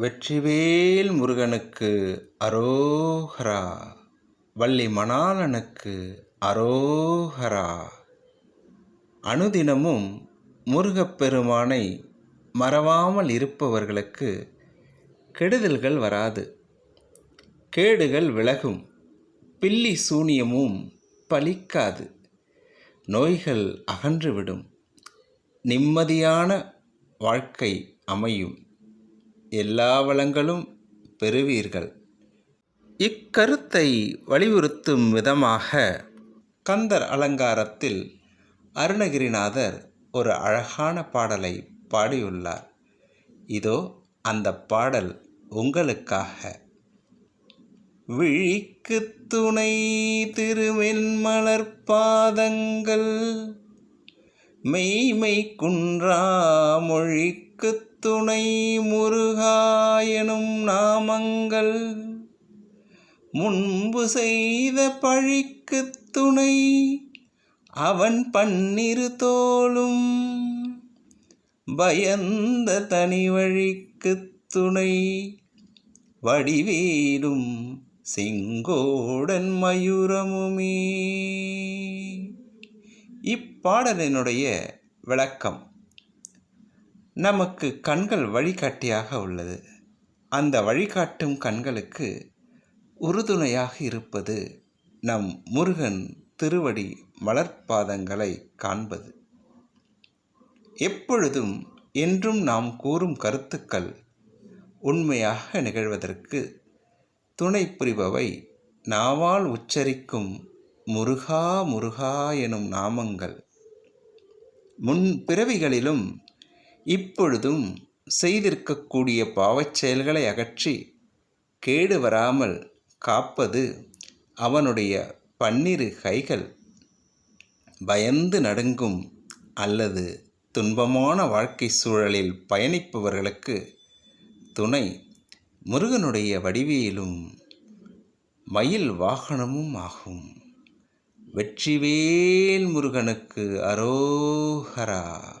வெற்றிவேல் முருகனுக்கு அரோஹரா வள்ளி மணாளனுக்கு அரோஹரா அனுதினமும் முருகப்பெருமானை மறவாமல் இருப்பவர்களுக்கு கெடுதல்கள் வராது. கேடுகள் விலகும் பில்லி சூனியமும் பலிக்காது. நோய்கள் அகன்றுவிடும் நிம்மதியான வாழ்க்கை அமையும். எல்லா வளங்களும் பெறுவீர்கள். இக்கருத்தை வலியுறுத்தும் விதமாக கந்தர் அலங்காரத்தில் அருணகிரிநாதர் ஒரு அழகான பாடலை பாடியுள்ளார். இதோ அந்த பாடல் உங்களுக்காக. விழிக்கு துணை திருமென்மலர் பாதங்கள் மெய்மை குன்றா மொழிக்கு துணை முருகாயனும் நாமங்கள். முன்பு செய்த பழிக்கு துணை அவன் பன்னிரு தோளும். பயந்த தனி வழிக்கு துணை வடிவேலும் செங்கோடன் மயூரமுமே. இப்பாடலினுடைய விளக்கம். நமக்கு கண்கள் வழிகாட்டியாக உள்ளது. அந்த வழிகாட்டும் கண்களுக்கு உறுதுணையாக இருப்பது நம் முருகன் திருவடி மலர்பாதங்களை காண்பது. எப்பொழுதும் என்றும் நாம் கூறும் கருத்துக்கள் உண்மையாக நிகழ்வதற்கு துணை புரிபவை நாவால் உச்சரிக்கும் முருகா முருகா எனும் நாமங்கள். முன் பிறவிகளிலும் இப்பொழுதும் செய்திருக்கக்கூடிய பாவச் செயல்களை அகற்றி கேடு வராமல் காப்பது அவனுடைய பன்னிரு கைகள். பயந்து நடுங்கும் அல்லது துன்பமான வாழ்க்கை சூழலில் பயணிப்பவர்களுக்கு துணை முருகனுடைய வடிவியலும் மயில் வாகனமும் ஆகும். வெற்றிவேல் முருகனுக்கு அரோஹரா